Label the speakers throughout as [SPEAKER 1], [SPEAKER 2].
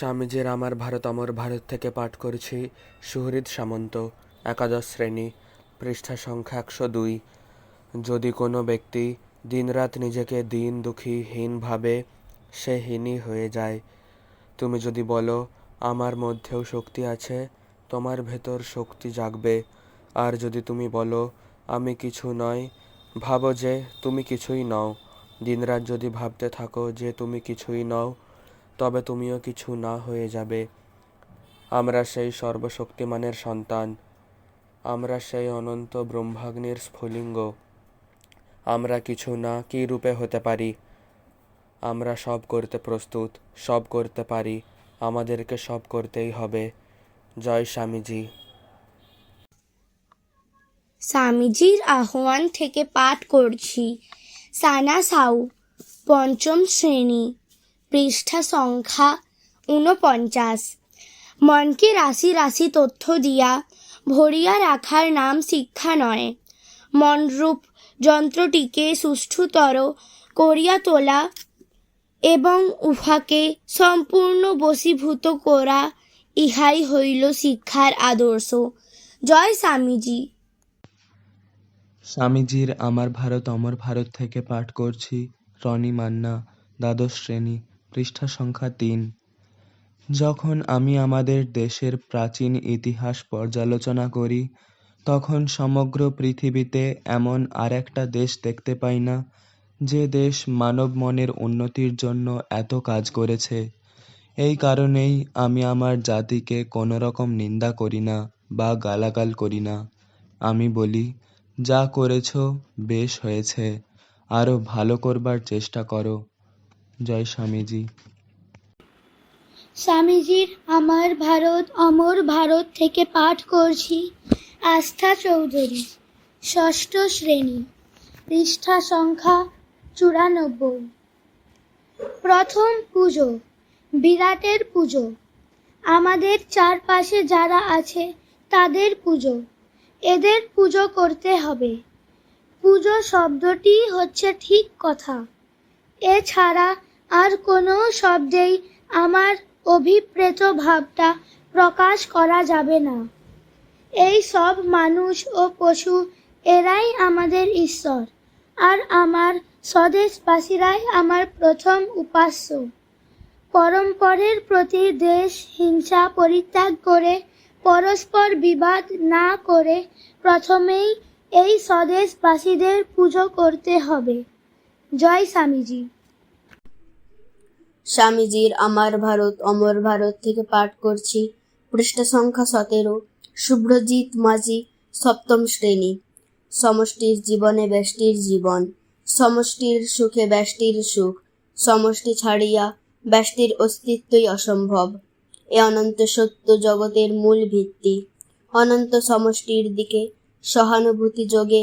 [SPEAKER 1] স্বামীজির আমার ভারত অমর ভারত থেকে পাঠ করেছি সুহৃদ সামন্ত, একাদশ শ্রেণি, পৃষ্ঠা সংখ্যা একশো দুই। যদি কোনো ব্যক্তি দিনরাত নিজেকে দিন দুঃখী হীন ভাবে, সে হীনই হয়ে যায়। তুমি যদি বলো, আমার মধ্যেও শক্তি আছে, তোমার ভেতর শক্তি জাগবে। আর যদি তুমি বলো, আমি কিছু নয়, ভাবো যে তুমি কিছুই নও। দিনরাত যদি ভাবতে থাকো যে তুমি কিছুই নও তবে তুমিও কিছু না হয়ে যাবে। আমরা সেই সর্বশক্তিমানের সন্তান। আমরা সেই অনন্ত ব্রহ্মাগ্নির স্ফুলিঙ্গ। আমরা কিছু না কী রূপে হতে পারি? আমরা সব করতে প্রস্তুত, সব করতে পারি। আমাদেরকে সব করতেই হবে। জয় স্বামীজি।
[SPEAKER 2] স্বামীজির আহ্বান থেকে পাঠ করছি। সানা সাউ, পঞ্চম শ্রেণি। পৃষ্ঠা সংখ্যা ঊনপঞ্চাশ। মনকে রাশি রাশি তথ্য দিয়া, ভরিয়া রাখার নাম শিক্ষা নয়। মনরূপ যন্ত্রটিকে সুষ্ঠুতর করিয়া তোলা এবং উহাকে সম্পূর্ণ বশীভূত করা, ইহাই হইল শিক্ষার আদর্শ। জয় স্বামীজি।
[SPEAKER 3] স্বামীজির আমার ভারত অমর ভারত থেকে পাঠ করছি, রনি মান্না, দ্বাদশ শ্রেণি। পৃষ্ঠা সংখ্যা তিন। যখন আমি আমাদের দেশের প্রাচীন ইতিহাস পর্যালোচনা করি, তখন সমগ্র পৃথিবীতে এমন আর একটা দেশ দেখতে পাই না, যে দেশ মানব মনের উন্নতির জন্য এত কাজ করেছে। এই কারণেই আমি আমার জাতিকে কোনো রকম নিন্দা করি না বা গালাগাল করি না। আমি বলি, যা করেছ, বেশ হয়েছে। আরও ভালো করবার চেষ্টা করো। জয় স্বামীজি।
[SPEAKER 2] স্বামীজির আমার ভারত, অমর ভারত থেকে পাঠ করছি আস্থা চৌধুরী, ষষ্ঠ শ্রেণি, পৃষ্ঠা সংখ্যা চুরানব্বই। প্রথম পুজো, বিরাটের পুজো। আমাদের চারপাশে যারা আছে তাদের পুজো। এদের পুজো করতে হবে। পুজো শব্দটি হচ্ছে ঠিক কথা। এছাড়া আর কোনো শব্দেই আমার অভিপ্রেত ভাবটা প্রকাশ করা যাবে না। এই সব মানুষ ও পশু এরাই আমাদের ঈশ্বর, আর আমার স্বদেশবাসীরাই আমার প্রথম উপাস্য। পরম্পরের প্রতি দেশ হিংসা পরিত্যাগ করে, পরস্পর বিবাদ না করে প্রথমেই এই স্বদেশবাসীদের পুজো করতে হবে। জয় স্বামীজি।
[SPEAKER 4] স্বামীজির আমার ভারত, অমর ভারত থেকে পাঠ করছি। পৃষ্ঠা সংখ্যা সতেরো। শুভ্রজিৎ মাঝি, সপ্তম শ্রেণি। সমষ্টির জীবনে ব্যষ্টির জীবন। সমষ্টির সুখে ব্যষ্টির সুখ। সমষ্টি ছাড়িয়া ব্যষ্টির অস্তিত্বই অসম্ভব। এ অনন্ত সত্য জগতের মূল ভিত্তি। অনন্ত সমষ্টির দিকে সহানুভূতি যোগে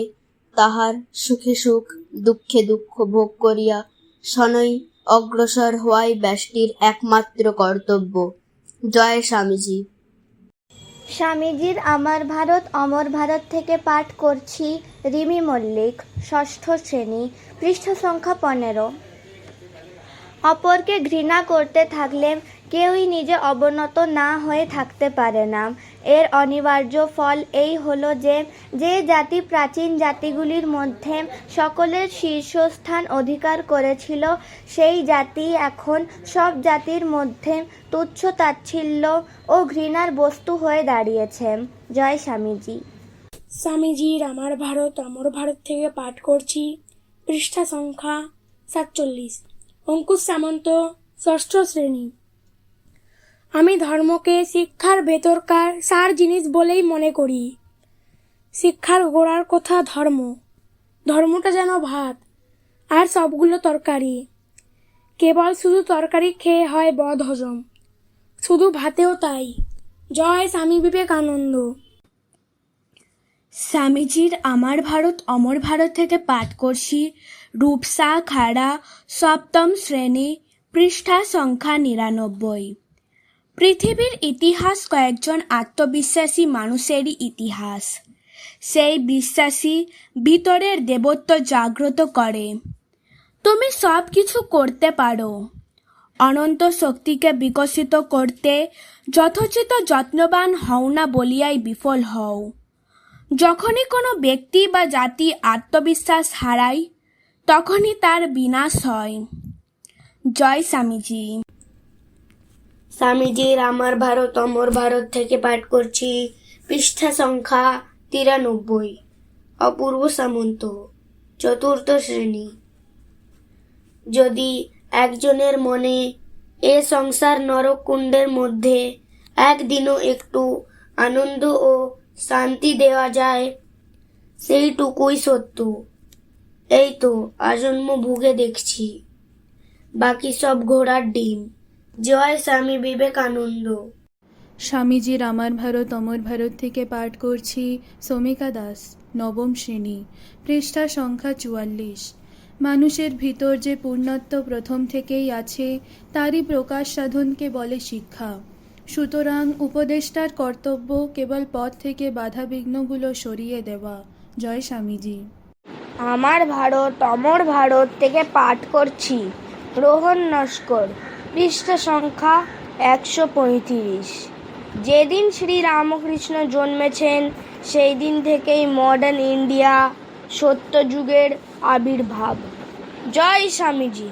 [SPEAKER 4] তাহার সুখে সুখ, দুঃখে দুঃখ ভোগ করিয়া শনৈ অগ্রসর হওয়াই ব্যষ্টির একমাত্র কর্তব্য। জয় স্বামীজি।
[SPEAKER 2] স্বামীজির আমার ভারত, অমর ভারত থেকে পাঠ করছি রিমি মল্লিক, ষষ্ঠ শ্রেণি, পৃষ্ঠ সংখ্যা পনেরো। অপরকে ঘৃণা করতে থাকলে কেউই নিজে অবনত না হয়ে থাকতে পারে না। এর অনিবার্য ফল এই হলো যে যে জাতি প্রাচীন জাতিগুলির মধ্যে সকলের শীর্ষস্থান অধিকার করেছিল, সেই জাতি এখন সব জাতির মধ্যে তুচ্ছ তাচ্ছিল্য ও ঘৃণার বস্তু হয়ে দাঁড়িয়েছে। জয় স্বামীজি।
[SPEAKER 5] স্বামীজির আমার ভারত, অমর ভারত থেকে পাঠ করছি। পৃষ্ঠা সংখ্যা সাতচল্লিশ। অঙ্কুশ সামন্ত, ষষ্ঠ শ্রেণি। আমি ধর্মকে শিক্ষার ভেতরকার সার জিনিস বলেই মনে করি। শিক্ষার গোড়ার কথা ধর্ম। ধর্মটা যেন ভাত, আর সবগুলো তরকারি। কেবল শুধু তরকারি খেয়ে হয় বদ হজম শুধু ভাতেও তাই। জয় স্বামী বিবেকানন্দ।
[SPEAKER 6] স্বামীজির আমার ভারত, অমর ভারত থেকে পাঠ করছি। রূপসা খাড়া, সপ্তম শ্রেণি, পৃষ্ঠা সংখ্যা নিরানব্বই। পৃথিবীর ইতিহাস কয়েকজন আত্মবিশ্বাসী মানুষেরই ইতিহাস। সেই বিশ্বাসী ভিতরের দেবত্ব জাগ্রত করে। তুমি সব কিছু করতে পারো। অনন্ত শক্তিকে বিকশিত করতে যথোচিত যত্নবান হও না বলিয়াই বিফল হও। যখনই কোনো ব্যক্তি বা জাতি আত্মবিশ্বাস হারায়, তখনই তার বিনাশ হয়। জয় স্বামীজি।
[SPEAKER 7] স্বামীজির আমার ভারত, অমর ভারত থেকে পাঠ করছি। পৃষ্ঠা সংখ্যা তিরানব্বই। অপূর্ব সামন্ত, চতুর্থ শ্রেণি। যদি একজনের মনে এ সংসার নরকুণ্ডের মধ্যে একদিনও একটু আনন্দ ও শান্তি দেওয়া যায়, সেইটুকুই সত্য। এই তো আজন্ম ভুগে দেখছি। বাকি সব ঘোড়ার ডিম। জয় স্বামী বিবেকানন্দ।
[SPEAKER 8] স্বামীজির আমার ভারত অমর ভারত থেকে পাঠ করছি সমিকা দাস নবম শ্রেণি পৃষ্ঠা সংখ্যা চুয়াল্লিশ। মানুষের ভিতর যে পূর্ণত্ব প্রথম থেকেই আছে তারই প্রকাশ সাধনকে বলে শিক্ষা। সুতরাং উপদেষ্টার কর্তব্য কেবল পথ থেকে বাধা বিঘ্নগুলো সরিয়ে দেওয়া। জয় স্বামীজি।
[SPEAKER 9] আমার ভারত অমর ভারত থেকে পাঠ করছি। রোহন নস্কর। পৃষ্ঠা সংখ্যা একশো পঁয়ত্রিশ। যেদিন শ্রী রামকৃষ্ণ জন্মেছেন সেই দিন থেকেই মডার্ন ইন্ডিয়া সত্যযুগের আবির্ভাব। জয় স্বামীজি।